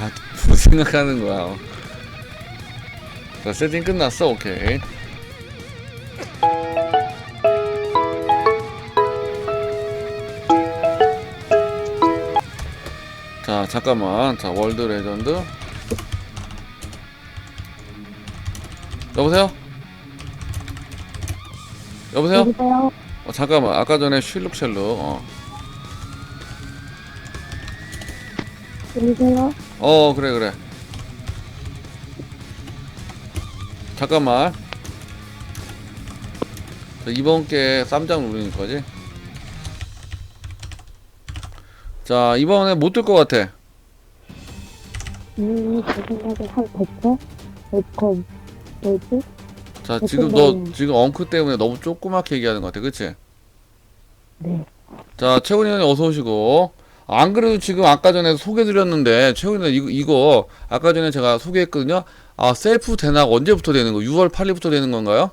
아, 뭐 생각하는 거야. 자, 세팅 끝났어. 오케이. 자, 잠깐만. 자, 월드 레전드. 여보세요? 여보세요? 여보세요? 어, 잠깐만. 아까 전에 쉴룩셜룩. 어. 들리세요? 어 그래 그래 잠깐만 자, 이번 게 쌈장 누르는 거지 자 이번에 못 들 것 같아 음, 제 생각에 한 100회? 100컴. 뭐지? 자 어, 지금 너 지금 엉크 때문에 너무 조그맣게 얘기하는 것 같아 그치 네. 자 최훈이 형님 어서 오시고 안 그래도 지금 아까 전에 소개드렸는데 형 이거, 이거 아까 전에 제가 소개했거든요 아 셀프 대낙 언제부터 되는 거 6월 8일부터 되는 건가요?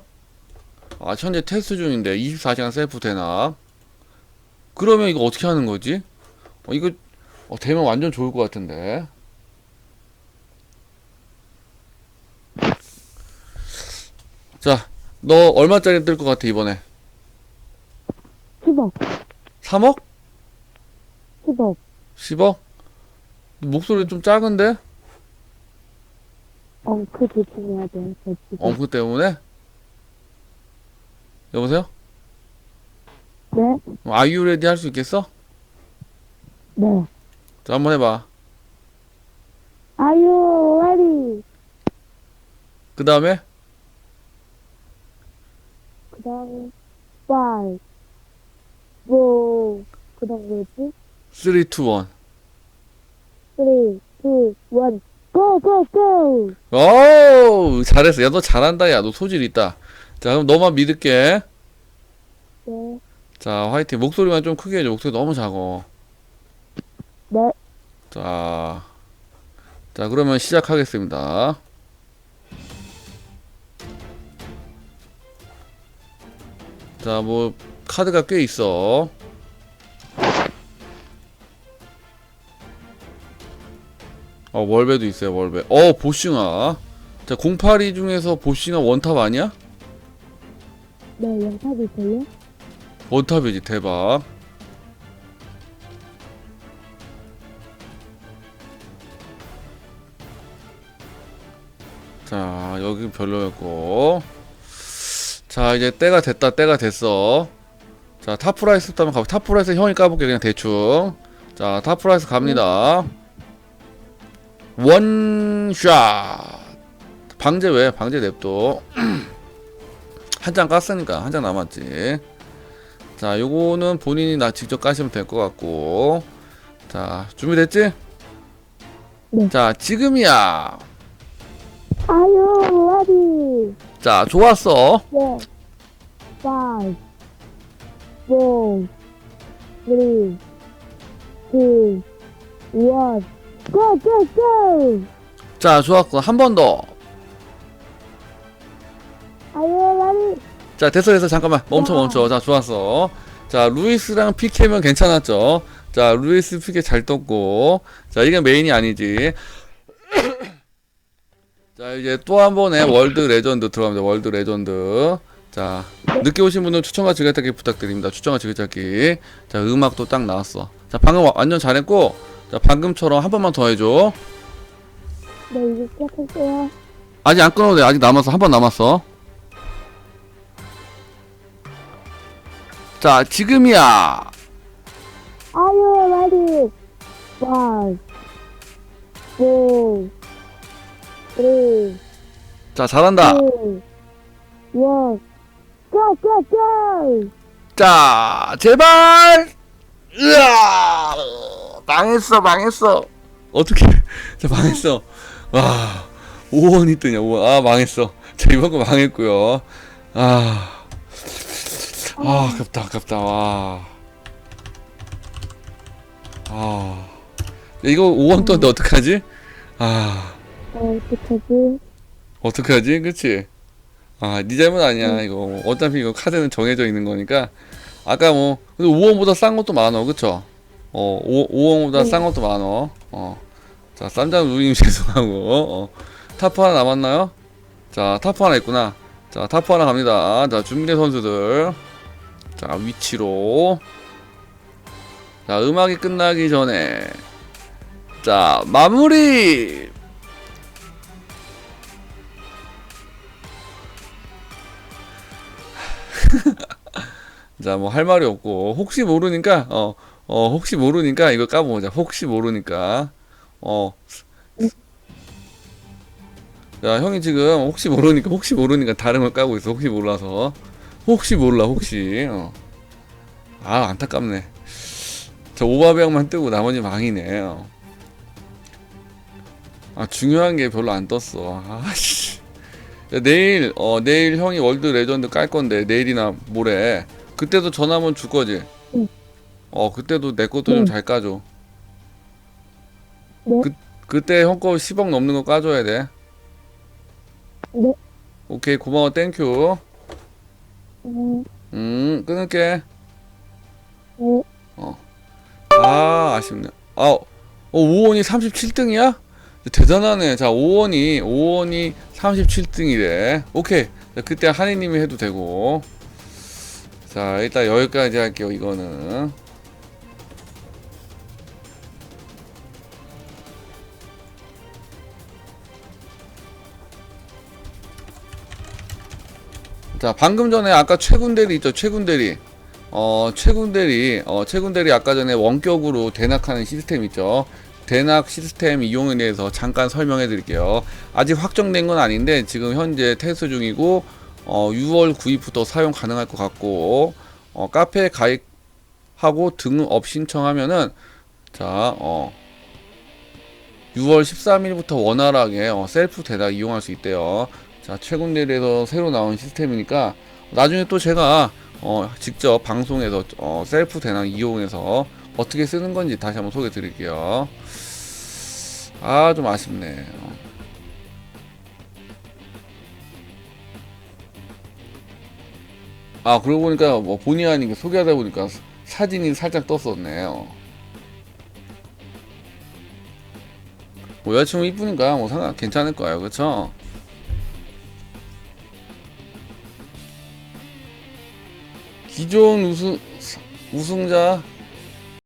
아 현재 테스트 중인데 24시간 셀프 대낙 그러면 이거 어떻게 하는 거지? 어, 이거 어, 되면 완전 좋을 것 같은데 자 너 얼마짜리 뜰 것 같아 이번에 10억. 3억? 10억. 10억? 목소리 좀 작은데? 엉크 조심해야 돼. 엉크 때문에? 여보세요? 네? 아이유 레디 할 수 있겠어? 네. 자, 한번 해봐. Are you ready? 그 다음에? 그 다음, 5, 4, 그 다음 뭐였지? 3, 2, 1. 3, 2, 1, go, go, go! 오 잘했어. 야, 너 잘한다. 야, 너 소질 있다. 자, 그럼 너만 믿을게. 네. 자, 화이팅. 목소리만 좀 크게 해줘. 목소리 너무 작어. 네. 자, 자, 그러면 시작하겠습니다. 자, 뭐, 카드가 꽤 있어. 어, 월배도 있어요, 월배. 어, 보싱아. 자, 082 중에서 보싱아 원탑 아니야? 네, 영탁이 있어요? 원탑이지, 대박. 자, 여기 별로였고. 자, 이제 때가 됐다, 때가 됐어. 자, 탑프라이스부터 한번 가보 탑프라이스 형이 까볼게, 그냥 대충. 자, 탑프라이스 갑니다. 원샷. 방제 왜? 방제 냅둬. 한 장 깠으니까 한 장 남았지. 자, 요거는 본인이 나 직접 까시면 될 것 같고. 자, 준비됐지? 네. 자, 지금이야. You ready? 자, 좋았어. 네. 5, 4, 3, 2, 1, go, go, go! 자, 좋았어. 한번 더. 자, 됐어, 됐어. 잠깐만. 멈춰, 와. 멈춰. 자, 좋았어. 자, 루이스랑 피케면 괜찮았죠? 자, 루이스 피케 잘 떴고. 자, 이게 메인이 아니지. 자, 이제 또 한 번의 월드 레전드 들어갑니다. 월드 레전드. 자, 늦게 오신 분들 추천과 즐겨찾기 부탁드립니다. 추천과 즐겨찾기. 자, 음악도 딱 나왔어. 자, 방금 와- 완전 잘했고. 자, 방금처럼 한 번만 더 해줘. 네, 이제 시작할게요. 아직 안 끊어도 돼. 아직 남았어. 한 번 남았어. 자, 지금이야. Are you ready? 5, 4, 3, 자, 잘한다. 2, 1, go, go, go! 자, 제발. 으아! 망했어, 망했어. 어떻게? 자, 망했어. 와, 5원이 뜨냐, 5원. 아, 망했어. 자, 이번 거 망했고요. 아, 아, 아깝다, 아깝다. 와. 아, 야, 이거 5원 떴는데 어떡하지? 아. 어, 어떡하지? 어떡하지? 그치? 아, 니 잘못 아니야, 이거. 어차피 이거 카드는 정해져 있는 거니까. 아까 뭐, 근데 5원보다 싼 것도 많어, 그쵸? 어, 5, 5원보다 네. 싼 것도 많어. 어. 자, 쌈장 누님 죄송하고, 어, 타프 하나 남았나요? 자, 타프 하나 있구나. 자, 타프 하나 갑니다. 자, 준비된 선수들. 자, 위치로. 자, 음악이 끝나기 전에. 자, 마무리! 자, 뭐 할 말이 없고 혹시 모르니까 어, 어 혹시 모르니까 이거 까보자. 혹시 모르니까 어. 자, 형이 지금 혹시 모르니까 혹시 모르니까 다른 걸 까고 있어. 혹시 몰라서. 혹시 몰라. 혹시. 어. 아, 안타깝네. 저 오바병만 뜨고 나머지 망이네. 어. 아, 중요한 게 별로 안 떴어. 아, 씨. 야, 내일 어 내일 형이 월드 레전드 깔 건데 내일이나 모레 그때도 전화면 줄 거지? 응. 어 그때도 내 것도 좀 응. 잘 까줘. 네. 그 그때 형 거 10억 넘는 거 까줘야 돼. 네. 오케이 고마워 땡큐. 음, 음 끊을게. 네. 아 아쉽네. 아 어, 오원이 37등이야? 대단하네. 자 오원이 오원이 37등이래. 오케이. 자, 그때 한이님이 해도 되고. 자 일단 여기까지 할게요. 이거는. 자 방금 전에 아까 최군대리 있죠 최군대리 어 최군대리 어 최군대리 아까 전에 원격으로 대낙하는 시스템 있죠 대낙 시스템 이용에 대해서 잠깐 설명해 드릴게요 아직 확정된 건 아닌데 지금 현재 테스트 중이고 어 6월 9일부터 사용 가능할 것 같고 어 카페 가입하고 등업 신청하면은 자 어 6월 13일부터 원활하게 어, 셀프 대낙 이용할 수 있대요 자 최군대리에서 새로 나온 시스템이니까 나중에 또 제가 어, 직접 방송에서 어, 셀프 대낙 이용해서 어떻게 쓰는 건지 다시 한번 소개해 드릴게요. 아, 좀 아쉽네. 아, 그러고 보니까 뭐 본의 아니게 소개하다 보니까 사진이 살짝 떴었네요. 뭐 여자친구 이쁘니까 뭐 상관 괜찮을 거예요. 그쵸? 기존 우승 우승자